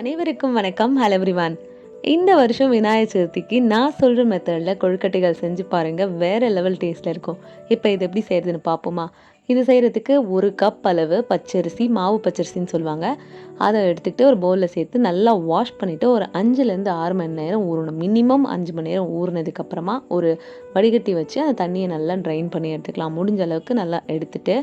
அனைவருக்கும் வணக்கம். ஹலவ்ரிவான் இந்த வருஷம் விநாயகர் சதுர்த்திக்கு நான் சொல்கிற மெத்தடில் கொழுக்கட்டைகள் செஞ்சு பாருங்கள் வேறு லெவல் டேஸ்ட்டில் இருக்கும். இப்போ இது எப்படி செய்கிறதுன்னு பார்ப்போமா இது செய்கிறதுக்கு ஒரு கப் அளவு பச்சரிசி மாவு பச்சரிசின்னு சொல்லுவாங்க. அதை எடுத்துக்கிட்டு ஒரு பவுலில் சேர்த்து நல்லா வாஷ் பண்ணிவிட்டு ஒரு அஞ்சுலேருந்து ஆறு மணி நேரம் ஊறணும். மினிமம் அஞ்சு மணி நேரம் ஊறினதுக்கப்புறமா ஒரு வடிகட்டி வச்சு அந்த தண்ணியை நல்லா ட்ரைன் பண்ணி எடுத்துக்கலாம். முடிஞ்ச அளவுக்கு நல்லா எடுத்துகிட்டு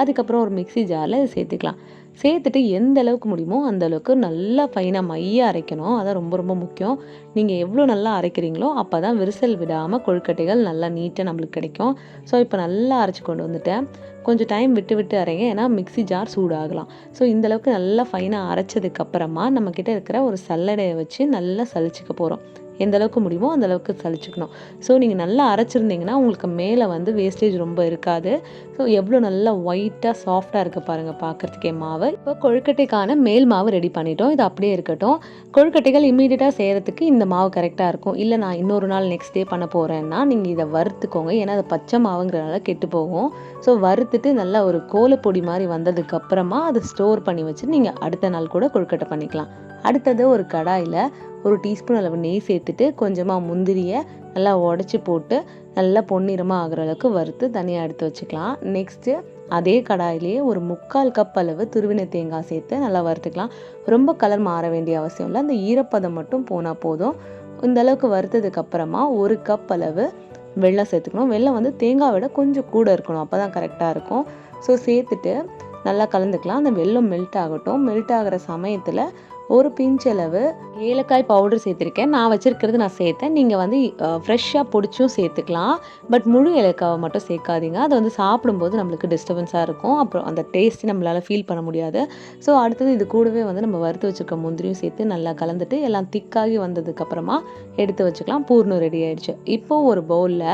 அதுக்கப்புறம் ஒரு மிக்ஸி ஜாரில் சேர்த்துக்கலாம். சேர்த்துட்டு எந்த அளவுக்கு முடியுமோ அந்த அளவுக்கு நல்லா ஃபைனாக மைய அரைக்கணும். அதான் ரொம்ப ரொம்ப முக்கியம். நீங்கள் எவ்வளோ நல்லா அரைக்கிறீங்களோ அப்போ தான் விரிசல் விடாமல் கொழுக்கட்டைகள் நல்லா நீட்டாக நம்மளுக்கு கிடைக்கும். ஸோ இப்போ நல்லா அரைச்சி கொண்டு வந்துட்டேன். கொஞ்சம் டைம் விட்டு விட்டு அரைங்க. ஏன்னா மிக்ஸி ஜார் சூடாகலாம். ஸோ இந்த அளவுக்கு நல்லா ஃபைனாக அரைச்சதுக்கப்புறமா நம்மக்கிட்ட இருக்கிற ஒரு சல்லடையை வச்சு நல்லா சலிச்சிக்க போகிறோம் எந்த அளவுக்கு முடியுமோ அந்த அளவுக்கு சலிச்சுக்கணும். ஸோ நீங்கள் நல்லா அரைச்சிருந்தீங்கன்னா உங்களுக்கு மேலே வந்து வேஸ்டேஜ் ரொம்ப இருக்காது. ஸோ எவ்வளோ நல்லா ஒயிட்டாக சாஃப்டாக இருக்க பாருங்கள் பார்க்குறதுக்கே மாவு. இப்போ கொழுக்கட்டைக்கான மேல் மாவு ரெடி பண்ணிட்டோம். இது அப்படியே இருக்கட்டும். கொழுக்கட்டைகள் இம்மீடியட்டாக செய்கிறதுக்கு இந்த மாவு கரெக்டாக இருக்கும். இல்லை நான் இன்னொரு நாள் நெக்ஸ்ட் டே பண்ண போகிறேன்னா நீங்கள் இதை வறுத்துக்கோங்க. ஏன்னா அது பச்சை மாவுங்கிறனால கெட்டு போகும். ஸோ வறுத்துட்டு நல்லா ஒரு கோலப்பொடி மாதிரி வந்ததுக்கு அப்புறமா அதை ஸ்டோர் பண்ணி வச்சு நீங்கள் அடுத்த நாள் கூட கொழுக்கட்டை பண்ணிக்கலாம். அடுத்தது ஒரு கடாயில் ஒரு டீஸ்பூன் அளவு நெய் சேர்த்துட்டு கொஞ்சமாக முந்திரியை நல்லா உடச்சி போட்டு நல்லா பொன்னிறமாக ஆகிற அளவுக்கு வறுத்து தனியாக எடுத்து வச்சுக்கலாம். நெக்ஸ்ட்டு அதே கடாயிலேயே ஒரு முக்கால் கப் அளவு துருவின தேங்காய் சேர்த்து நல்லா வறுத்துக்கலாம். ரொம்ப கலர் மாற வேண்டிய அவசியம் இல்லை. அந்த ஈரப்பதம் மட்டும் போனால் போதும். இந்த அளவுக்கு வறுத்ததுக்கு அப்புறமா ஒரு கப் அளவு வெள்ளம் சேர்த்துக்கணும். வெள்ளம் வந்து தேங்காய் விட கொஞ்சம் கூட இருக்கணும். அப்போ தான் கரெக்டாக இருக்கும். ஸோ சேர்த்துட்டு நல்லா கலந்துக்கலாம். அந்த வெள்ளம் மெல்ட் ஆகட்டும். மெல்ட் ஆகிற சமயத்தில் ஒரு பிஞ்ச் அளவு ஏலக்காய் பவுடர் சேர்த்துருக்கேன். நான் வச்சுருக்கிறது நான் சேர்த்தேன். நீங்கள் வந்து ஃப்ரெஷ்ஷாக பிடிச்சும் சேர்த்துக்கலாம். பட் முழு ஏலக்காவை மட்டும் சேர்க்காதீங்க. அது வந்து சாப்பிடும்போது நம்மளுக்கு டிஸ்டர்பன்ஸாக இருக்கும். அப்புறம் அந்த டேஸ்ட் நம்மளால் ஃபீல் பண்ண முடியாது. ஸோ அடுத்தது இது கூடவே வந்து நம்ம வறுத்து வச்சுருக்க முந்திரியும் சேர்த்து நல்லா கலந்துட்டு எல்லாம் திக்காகி வந்ததுக்கப்புறமா எடுத்து வச்சுக்கலாம். பூர்ணம் ரெடி ஆயிடுச்சு. இப்போது ஒரு பவுலில்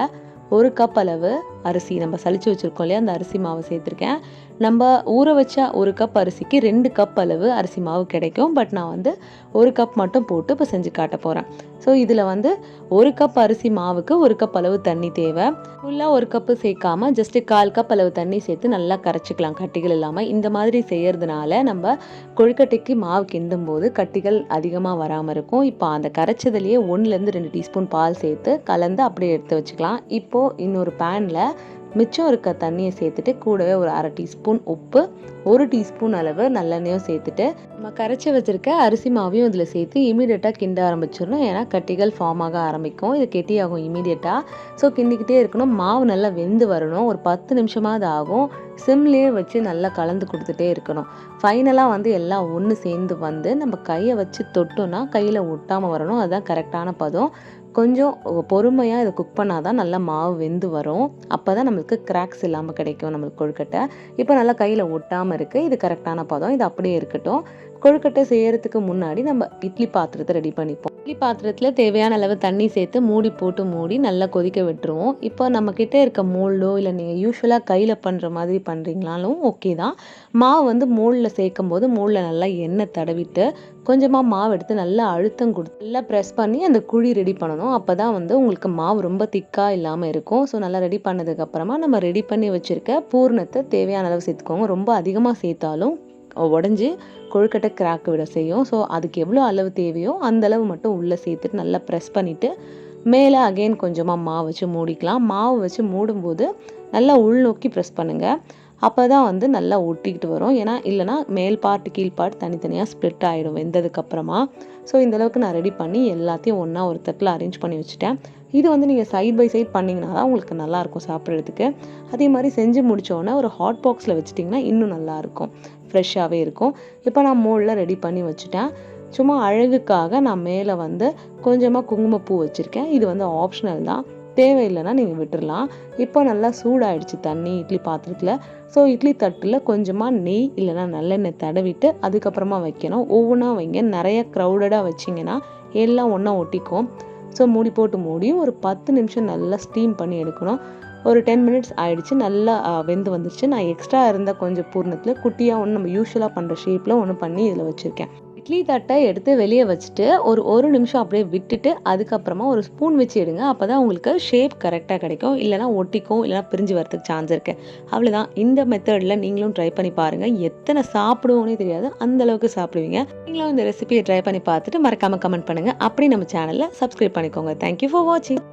ஒரு கப் அளவு அரிசி நம்ம சலிச்சு வச்சுருக்கோம் இல்லையா? அந்த அரிசி மாவு சேர்த்துருக்கேன். நம்ம ஊற வச்ச ஒரு கப் அரிசிக்கு ரெண்டு கப் அளவு அரிசி மாவு கிடைக்கும். பட் நான் வந்து ஒரு கப் மட்டும் போட்டு இப்போ செஞ்சு காட்ட போகிறேன் ஸோ இதில் வந்து ஒரு கப் அரிசி மாவுக்கு ஒரு கப் அளவு தண்ணி தேவை. ஃபுல்லாக ஒரு கப்பு சேர்க்காம ஜஸ்ட்டு கால் கப் அளவு தண்ணி சேர்த்து நல்லா கரைச்சிக்கலாம். கட்டிகள் இல்லாமல் இந்த மாதிரி செய்கிறதுனால நம்ம கொழுக்கட்டைக்கு மாவு கிண்டும் போது கட்டிகள் அதிகமாக வராமல் இருக்கும். இப்போ அந்த கரைச்சதுலேயே ஒன்றுலேருந்து ரெண்டு டீஸ்பூன் பால் சேர்த்து கலந்து அப்படியே எடுத்து வச்சுக்கலாம். இப்போது இன்னொரு பேனில் மிச்சம் இருக்க தண்ணியை சேர்த்துட்டு கூடவே ஒரு அரை டீஸ்பூன் உப்பு ஒரு டீஸ்பூன் அளவு நல்லெண்ணையும் சேர்த்துட்டு நம்ம கரைச்சி வச்சுருக்க அரிசி மாவையும் இதில் சேர்த்து இமீடியட்டாக கிண்ட ஆரம்பிச்சிடணும். ஏன்னா கட்டிகள் ஃபார்ம் ஆக ஆரம்பிக்கும். இது கெட்டியாகும் இமீடியட்டாக ஸோ கிண்டிக்கிட்டே இருக்கணும். மாவு நல்லா வெந்து வரணும். ஒரு பத்து நிமிஷமாவது ஆகும். சிம்லேயே வச்சு நல்லா கலந்து கொடுத்துட்டே இருக்கணும். ஃபைனலாக வந்து எல்லாம் ஒன்று சேர்ந்து வந்து நம்ம கையை வச்சு தொட்டோன்னா கையில் ஒட்டாமல் வரணும். அதுதான் கரெக்டான பதம். கொஞ்சம் பொறுமையாக இதை குக் பண்ணால் தான் நல்லா மாவு வெந்து வரும். அப்போ தான் நம்மளுக்கு கிராக்ஸ் இல்லாமல் கிடைக்கும் நம்மளுக்கு கொழுக்கட்டை. இப்போ நல்லா கையில் ஒட்டாமல் இருக்குது இது கரெக்டான பதம். இது அப்படியே இருக்கட்டும். கொழுக்கட்டை செய்யறதுக்கு முன்னாடி நம்ம இட்லி பாத்திரத்தை ரெடி பண்ணிப்போம். இட்லி பாத்திரத்தில் தேவையான அளவு தண்ணி சேர்த்து மூடி போட்டு மூடி நல்லா கொதிக்க விட்டுருவோம். இப்போ நம்ம இருக்க மோல்டோ இல்லை நீங்கள் யூஸ்வலாக கையில் பண்ணுற மாதிரி பண்ணுறீங்களாலும் ஓகே தான். மாவு வந்து மோல்டில் சேர்க்கும் போது மோல்டில் நல்லா எண்ணெய் தடவிட்டு கொஞ்சமாக மாவு எடுத்து நல்லா அழுத்தம் கொடுத்து நல்லா ப்ரெஸ் பண்ணி அந்த குழி ரெடி பண்ணணும். அப்போ தான் வந்து உங்களுக்கு மாவு ரொம்ப திக்காக இல்லாமல் இருக்கும். ஸோ நல்லா ரெடி பண்ணதுக்கப்புறமா நம்ம ரெடி பண்ணி வச்சுருக்க பூர்ணத்தை தேவையான அளவு சேர்த்துக்கோங்க. ரொம்ப அதிகமாக சேர்த்தாலும் உடஞ்சி கொழுக்கட்டை கிராக் விட செய்யும். ஸோ அதுக்கு எவ்வளோ அளவு தேவையோ அந்த அளவு மட்டும் உள்ளே சேர்த்துட்டு நல்லா ப்ரெஸ் பண்ணிவிட்டு மேலே அகெயின் கொஞ்சமாக மாவு வச்சு மூடிக்கலாம். மாவு வச்சு மூடும்போது நல்லா உள்நோக்கி ப்ரெஸ் பண்ணுங்கள் அப்போ தான் வந்து நல்லா ஒட்டிக்கிட்டு வரும். ஏன்னா இல்லைனா மேல் பார்ட் கீழ் பார்ட் தனித்தனியாக ஸ்ப்ளிட் ஆகிடும் வெந்ததுக்கப்புறமா ஸோ இந்தளவுக்கு நான் ரெடி பண்ணி எல்லாத்தையும் ஒன்றா ஒரு தட்டில் அரேஞ்ச் பண்ணி வச்சுட்டேன். இது வந்து நீங்கள் சைட் பை சைட் பண்ணிங்கன்னா தான் உங்களுக்கு நல்லாயிருக்கும் சாப்பிட்றதுக்கு. அதே மாதிரி செஞ்சு முடித்தோடனே ஒரு ஹாட் பாக்ஸில் வச்சுட்டிங்கன்னா இன்னும் நல்லாயிருக்கும். ஃப்ரெஷ்ஷாகவே இருக்கும். இப்போ நான் மோல்டில் ரெடி பண்ணி வச்சுட்டேன். சும்மா அழகுக்காக நான் மேலே வந்து கொஞ்சமாக குங்குமப்பூ வச்சுருக்கேன். இது வந்து ஆப்ஷனல் தான். தேவையில்லைன்னா நீங்கள் விட்டுடலாம் இப்போ நல்லா சூடாயிடுச்சு தண்ணி இட்லி பாத்திரத்தில். ஸோ இட்லி தட்டில் கொஞ்சமாக நெய் இல்லைன்னா நல்லெண்ணெய் தடவிட்டு அதுக்கப்புறமா வைக்கணும். ஒவ்வொன்றா வைங்க. நிறைய க்ரௌடடாக வச்சிங்கன்னா எல்லாம் ஒன்றா ஒட்டிக்கும். ஸோ மூடி போட்டு மூடி ஒரு பத்து நிமிஷம் நல்லா ஸ்டீம் பண்ணி எடுக்கணும். ஒரு டென் மினிட்ஸ் ஆயிடுச்சு நல்லா வெந்து வந்துருச்சு. நான் எக்ஸ்ட்ரா இருந்த கொஞ்சம் பூர்ணத்தில் குட்டியாக ஒன்று நம்ம யூஸ்வலாக பண்ணுற ஷேப்பில் ஒன்று பண்ணி இதில் வச்சுருக்கேன். இட்லி தட்டை எடுத்து வெளியே வச்சுட்டு ஒரு ஒரு நிமிஷம் அப்படியே விட்டுட்டு அதுக்கப்புறமா ஒரு ஸ்பூன் வச்சு எடுங்க. அப்போ தான் உங்களுக்கு ஷேப் கரெக்டாக கிடைக்கும். இல்லைனா ஒட்டிக்கும் இல்லைனா பிரிஞ்சு வரதுக்கு சான்ஸ் இருக்குது அவ்வளோதான் இந்த மெத்தடில் நீங்களும் ட்ரை பண்ணி பாருங்கள் எத்தனை சாப்பிடுவோன்னே தெரியாது. அந்த அளவுக்கு சாப்பிடுவீங்க. நீங்களும் இந்த ரெசிபியை ட்ரை பண்ணி பார்த்துட்டு மறக்காமல் கமெண்ட் பண்ணுங்கள் அப்படி நம்ம சேனலில் சப்ஸ்கிரைப் பண்ணிக்கோங்க. தேங்க்யூ ஃபார் வாட்சிங்